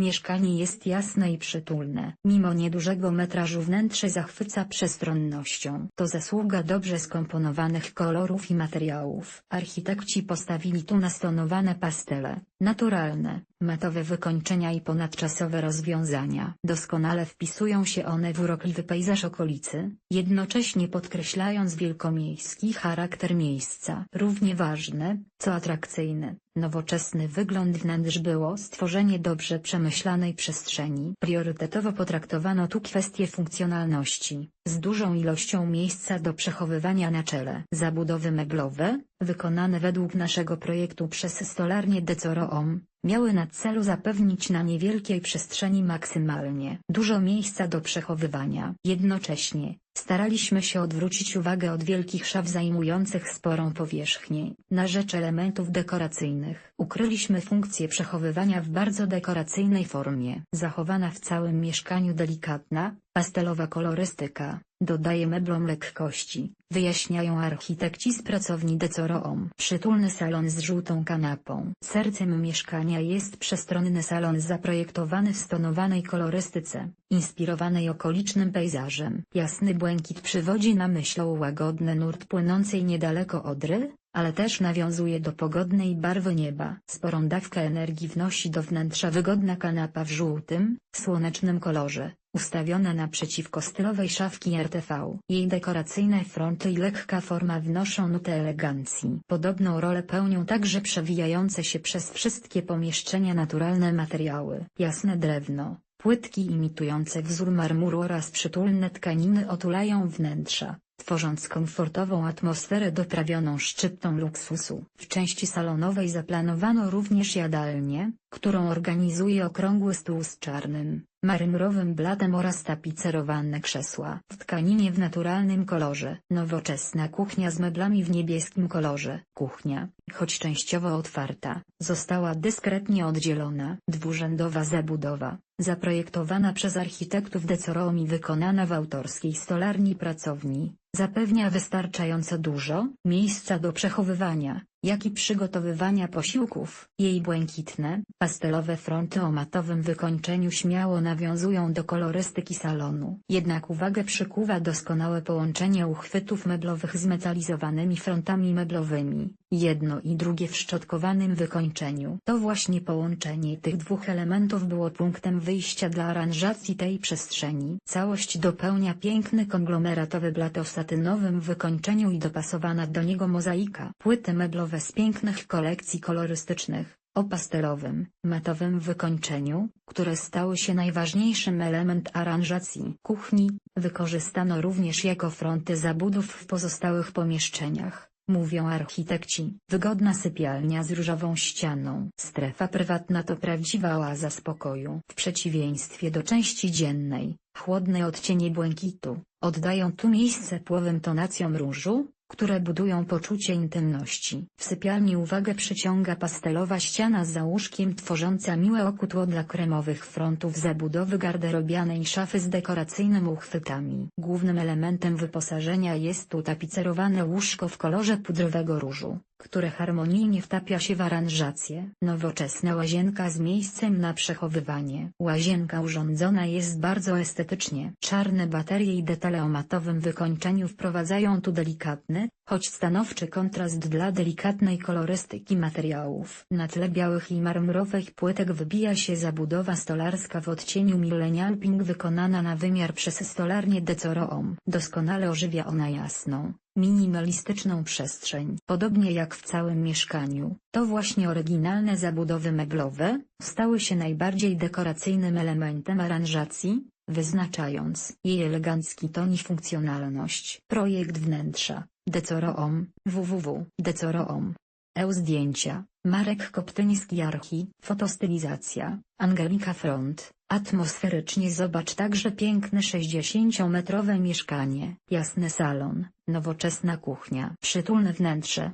Mieszkanie jest jasne i przytulne. Mimo niedużego metrażu wnętrze zachwyca przestronnością. To zasługa dobrze skomponowanych kolorów i materiałów. Architekci postawili tu nastonowane pastele, naturalne, matowe wykończenia i ponadczasowe rozwiązania. Doskonale wpisują się one w urokliwy pejzaż okolicy, jednocześnie podkreślając wielkomiejski charakter miejsca. Równie ważne, co atrakcyjne, nowoczesny wygląd wnętrz było stworzenie dobrze przemyślanej przestrzeni. Priorytetowo potraktowano tu kwestie funkcjonalności, z dużą ilością miejsca do przechowywania na czele. Zabudowy meblowe, wykonane według naszego projektu przez stolarnię Decoroom, miały na celu zapewnić na niewielkiej przestrzeni maksymalnie dużo miejsca do przechowywania. Jednocześnie, staraliśmy się odwrócić uwagę od wielkich szaf zajmujących sporą powierzchnię, na rzecz elementów dekoracyjnych. Ukryliśmy funkcję przechowywania w bardzo dekoracyjnej formie. Zachowana w całym mieszkaniu delikatna, pastelowa kolorystyka, dodaje meblom lekkości, wyjaśniają architekci z pracowni Decoroom. Przytulny salon z żółtą kanapą. Sercem mieszkania jest przestronny salon zaprojektowany w stonowanej kolorystyce, inspirowanej okolicznym pejzażem. Jasny błękit przywodzi na myśl łagodny nurt płynącej niedaleko Odry, ale też nawiązuje do pogodnej barwy nieba. Sporą dawkę energii wnosi do wnętrza wygodna kanapa w żółtym, słonecznym kolorze, ustawiona naprzeciwko stylowej szafki RTV. Jej dekoracyjne fronty i lekka forma wnoszą nutę elegancji. Podobną rolę pełnią także przewijające się przez wszystkie pomieszczenia naturalne materiały. Jasne drewno, płytki imitujące wzór marmuru oraz przytulne tkaniny otulają wnętrza tworząc komfortową atmosferę doprawioną szczyptą luksusu. W części salonowej zaplanowano również jadalnię, którą organizuje okrągły stół z czarnym, marmurowym blatem oraz tapicerowane krzesła w tkaninie w naturalnym kolorze. Nowoczesna kuchnia z meblami w niebieskim kolorze. Kuchnia, choć częściowo otwarta, została dyskretnie oddzielona. Dwurzędowa zabudowa, zaprojektowana przez architektów Decoroom i wykonana w autorskiej stolarni pracowni, zapewnia wystarczająco dużo miejsca do przechowywania, jak i przygotowywania posiłków. Jej błękitne, pastelowe fronty o matowym wykończeniu śmiało nawiązują do kolorystyki salonu. Jednak uwagę przykuwa doskonałe połączenie uchwytów meblowych z metalizowanymi frontami meblowymi, jedno i drugie w szczotkowanym wykończeniu. To właśnie połączenie tych dwóch elementów było punktem wyjścia dla aranżacji tej przestrzeni. Całość dopełnia piękny konglomeratowy blat o satynowym wykończeniu i dopasowana do niego mozaika. Płyty meblowe z pięknych kolekcji kolorystycznych, o pastelowym, matowym wykończeniu, które stały się najważniejszym element aranżacji kuchni, wykorzystano również jako fronty zabudów w pozostałych pomieszczeniach. Mówią architekci. Wygodna sypialnia z różową ścianą. Strefa prywatna to prawdziwa oaza spokoju. W przeciwieństwie do części dziennej, chłodne odcienie błękitu, oddają tu miejsce płowym tonacjom różu, które budują poczucie intymności. W sypialni uwagę przyciąga pastelowa ściana z załóżkiem tworząca miłe okutło dla kremowych frontów zabudowy garderobianej szafy z dekoracyjnymi uchwytami. Głównym elementem wyposażenia jest tu tapicerowane łóżko w kolorze pudrowego różu które harmonijnie wtapia się w aranżację. Nowoczesna łazienka z miejscem na przechowywanie. Łazienka urządzona jest bardzo estetycznie. Czarne baterie i detale o matowym wykończeniu wprowadzają tu delikatny, choć stanowczy kontrast dla delikatnej kolorystyki materiałów. Na tle białych i marmurowych płytek wybija się zabudowa stolarska w odcieniu Millennial Pink wykonana na wymiar przez stolarnię Decoroom. Doskonale ożywia ona jasną, minimalistyczną przestrzeń. Podobnie jak w całym mieszkaniu, to właśnie oryginalne zabudowy meblowe, stały się najbardziej dekoracyjnym elementem aranżacji, wyznaczając jej elegancki ton i funkcjonalność. Projekt wnętrza, Decoroom, www. Decoroom. EU zdjęcia, Marek Koptyński Archi, fotostylizacja, Angelika Front, atmosferycznie zobacz także piękne 60-metrowe mieszkanie, jasny salon, nowoczesna kuchnia, przytulne wnętrze,